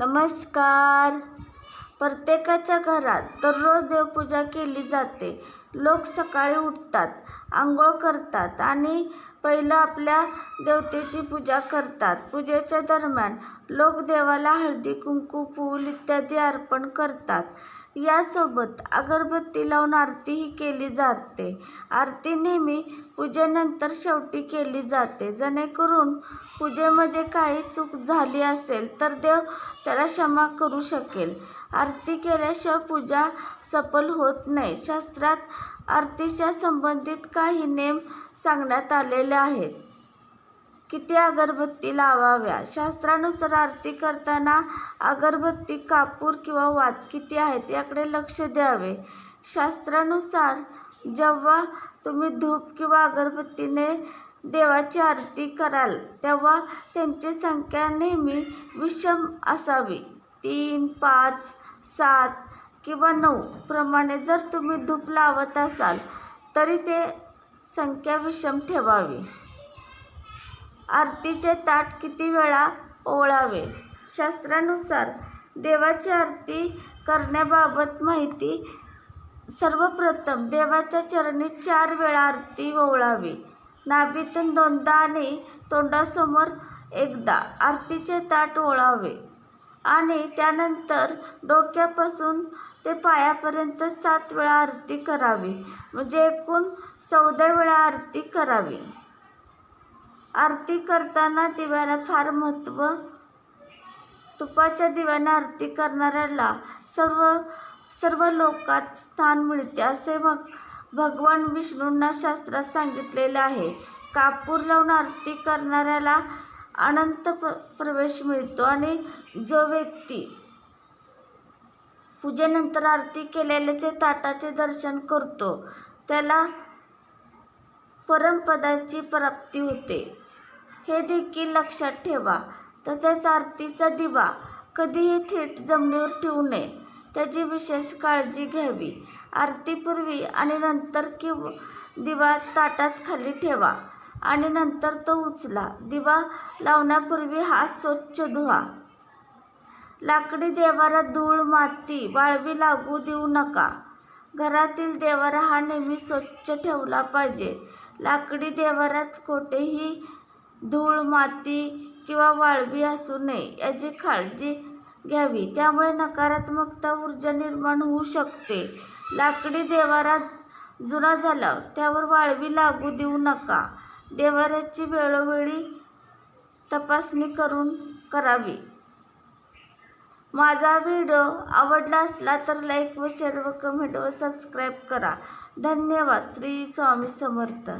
नमस्कार. प्रत्येकाच्या घरात दररोज देवपूजा केली जाते. लोक सकाळी उठतात आंघोळ करतात आणि पहिलं आपल्या देवतेची पूजा करतात. पूजेच्या दरम्यान लोक देवाला हळदी कुंकू फूल इत्यादी अर्पण करतात. यासोबत अगरबत्ती लावून आरतीही केली जाते. आरती नेहमी पूजेनंतर शेवटी केली जाते. जेणेकरून पूजेमध्ये काही चूक झाली असेल तर देव त्याला क्षमा करू शकेल. आरती केल्याशिवाय पूजा सफल होत नाही. शास्त्रात आरतीच्या संबंधित काही नेम सांगण्यात आलेले आहेत. किती अगरबत्ती लावाव्या? शास्त्रानुसार आरती करताना अगरबत्ती कापूर किंवा वात किती आहेत याकडे लक्ष द्यावे. शास्त्रानुसार जेव्हा तुम्ही धूप किंवा अगरबत्तीने देवाची आरती कराल तेव्हा त्यांची संख्या नेहमी विषम असावी. तीन पाच सात किंवा नऊ प्रमाणे जर तुम्ही धूप लावत असाल तरी ते संख्या विषम ठेवावी. आरतीचे ताट किती वेळा ओळावे शास्त्रानुसार देवाची आरती करण्याबाबत माहिती सर्वप्रथम देवाच्या चरणी चार वेळा आरती ओळावी नाभीतून दोनदा आणि तोंडासमोर एकदा आरतीचे ताट ओळावे आणि त्यानंतर डोक्यापासून ते पायापर्यंत सात वेळा आरती करावी. म्हणजे एकूण चौदा वेळा आरती करावी. आरती करताना दिव्याला फार महत्त्व तुपाच्या दिव्याने आरती करणाऱ्याला सर्व सर्व लोकात स्थान मिळते असे मग भगवान विष्णूंना शास्त्रात सांगितलेले आहे. कापूर लावून आरती करणाऱ्याला अनंत प्र प्रवेश मिळतो आणि जो व्यक्ती पूजेनंतर आरती केलेल्याचे ताटाचे दर्शन करतो त्याला परमपदाची प्राप्ती होते. हे देखील लक्षात ठेवा. तसेच आरतीचा दिवा कधीही थेट जमिनीवर ठेवू नये. त्याची विशेष काळजी घ्यावी. आरतीपूर्वी आणि नंतर किंवा दिवा ताटात खाली ठेवा. आणि नंतर तो उचला. दिवा लावण्यापूर्वी हात स्वच्छ धुवा. लाकडी देवारा धूळ माती वाळवी लागू देऊ नका. घरातील देवारा हा नेहमी स्वच्छ ठेवला पाहिजे. लाकडी देवारात कोठेही धूळ माती किंवा वाळवी असू नये याची काळजी घ्यावी. त्यामुळे नकारात्मकता ऊर्जा निर्माण होऊ शकते. लाकडी देवारात जुना झाला त्यावर वाळवी लागू देऊ नका. देवाऱ्याची वेळोवेळी तपासणी करून करावी. माझा व्हिडिओ आवडला असला तर लाईक व शेअर व कमेंट व सबस्क्राईब करा. धन्यवाद. श्री स्वामी समर्थ.